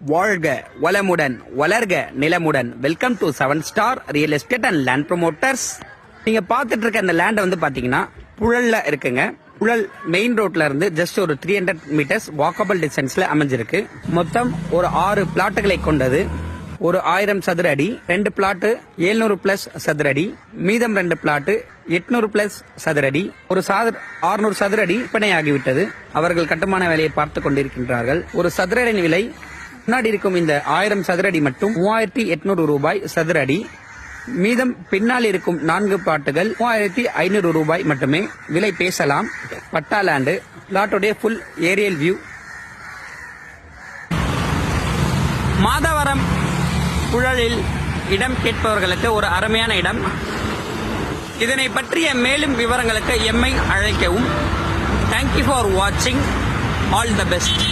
வாழ்க வளமுடன் வளர்க நிலமுடன். Welcome to seven star real estate and land promoters நீங்க பார்த்துட்டு இருக்க அந்த லேண்ட் வந்து பாத்தீங்கன்னா புழல்ல இருக்குங்க. புழல் மெயின் ரோட்ல இருந்து ஜஸ்ட் ஒரு த்ரீ ஹண்ட்ரட் மீட்டர்ஸ் வாக்கபிள் டிஸ்டன்ஸ்ல அமைஞ்சிருக்கு. மொத்தம் ஒரு ஆறு பிளாட்டுகளை கொண்டது. ஒரு ஆயிரம் சதுர அடி ரெண்டு பிளாட்டு 700 பிளஸ் சதுர அடி மீதம் ரெண்டு பிளாட்டு எட்நூறு பிளஸ் சதுர அடி. ஒரு சாதர் ஆறுநூறு சதுர அடி விற்பனையாகிவிட்டது அவர்கள் கட்டுமான வேலையை பார்த்து கொண்டிருக்கின்றார்கள். ஒரு சதுர அடி விலை முன்னாடி இருக்கும் இந்த ஆயிரம் சதுர அடி மட்டும் மூவாயிரத்தி எட்நூறு ரூபாய் சதுர அடி மீதம் பின்னால் இருக்கும் நான்கு பாட்டுகள் மூவாயிரத்தி ஐநூறு ரூபாய் மட்டுமே. விலை பேசலாம். பட்டா லேண்டு பிளாட்டுடைய ஃபுல் ஏரியல் வியூ மாதவரம் புழலில் இடம் கேட்பவர்களுக்கு ஒரு அருமையான இடம். இதனை பற்றிய மேலும் விவரங்களுக்கு எம்மை அழைக்கவும். தேங்க்யூ ஃபார் வாட்சிங் ஆல் த பெஸ்ட்